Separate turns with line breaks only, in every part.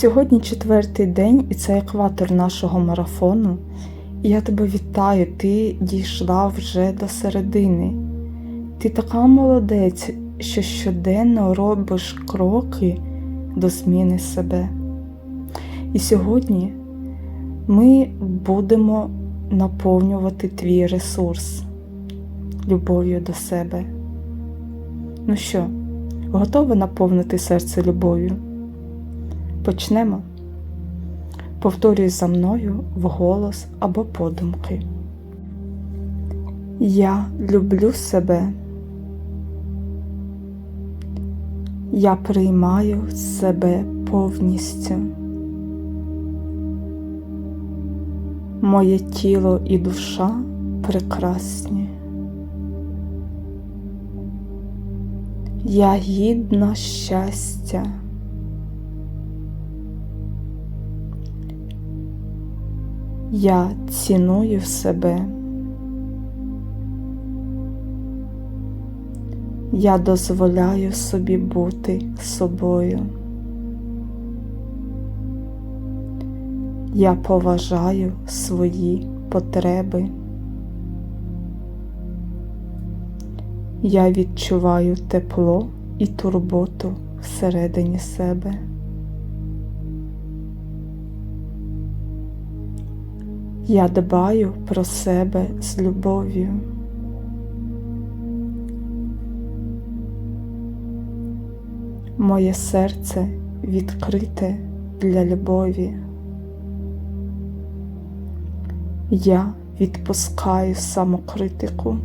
Сьогодні четвертий день, і це екватор нашого марафону. І я тебе вітаю, ти дійшла вже до середини. Ти така молодець, що щоденно робиш кроки до зміни себе. І сьогодні ми будемо наповнювати твій ресурс любов'ю до себе. Ну що, готова наповнити серце любов'ю? Почнемо. Повторюй за мною вголос або подумки. Я люблю себе. Я приймаю себе повністю. Моє тіло і душа прекрасні. Я гідна щастя. Я ціную себе. Я дозволяю собі бути собою. Я поважаю свої потреби. Я відчуваю тепло і турботу всередині себе. Я дбаю про себе з любов'ю. Моє серце відкрите для любові. Я відпускаю самокритику.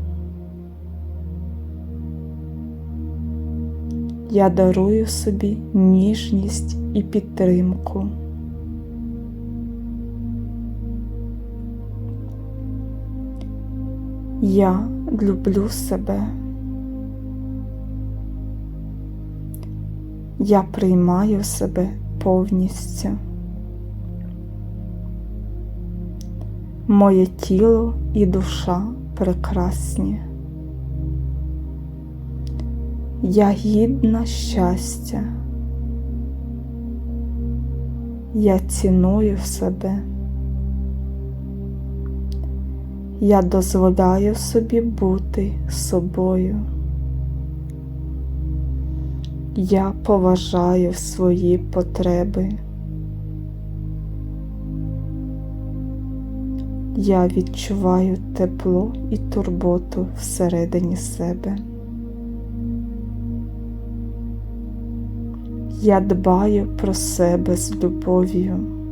Я дарую собі ніжність і підтримку. Я люблю себе. Я приймаю себе повністю. Моє тіло і душа прекрасні. Я гідна щастя. Я ціную себе. Я дозволяю собі бути собою. Я поважаю свої потреби. Я відчуваю тепло і турботу всередині себе. Я дбаю про себе з любов'ю.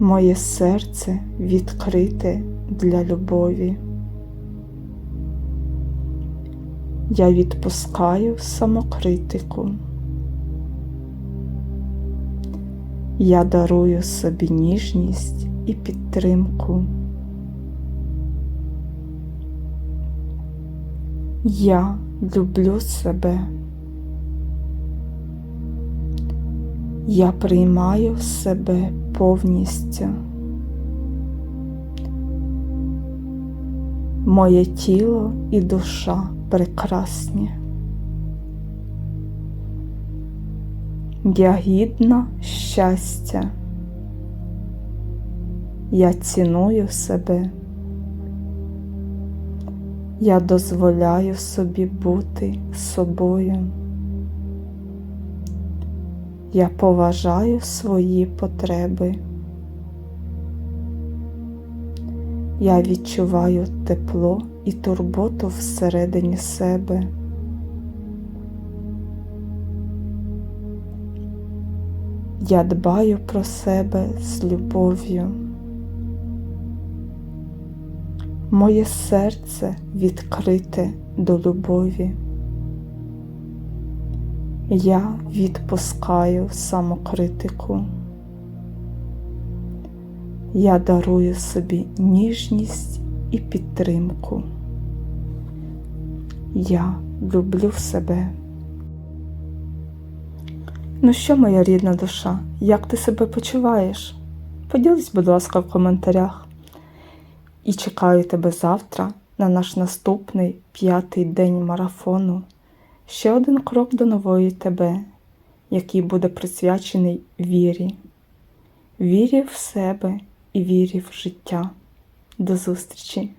Моє серце відкрите для любові. Я відпускаю самокритику. Я дарую собі ніжність і підтримку. Я люблю себе. Я приймаю себе повністю. Моє тіло і душа прекрасні. Я гідна щастя. Я ціную себе. Я дозволяю собі бути собою. Я поважаю свої потреби. Я відчуваю тепло і турботу всередині себе. Я дбаю про себе з любов'ю. Моє серце відкрите до любові. Я відпускаю самокритику. Я дарую собі ніжність і підтримку. Я люблю себе. Ну що, моя рідна душа, як ти себе почуваєш? Поділись, будь ласка, в коментарях. І чекаю тебе завтра на наш наступний п'ятий день марафону. Ще один крок до нової тебе. який буде присвячений вірі, вірі в себе і вірі в життя. До зустрічі!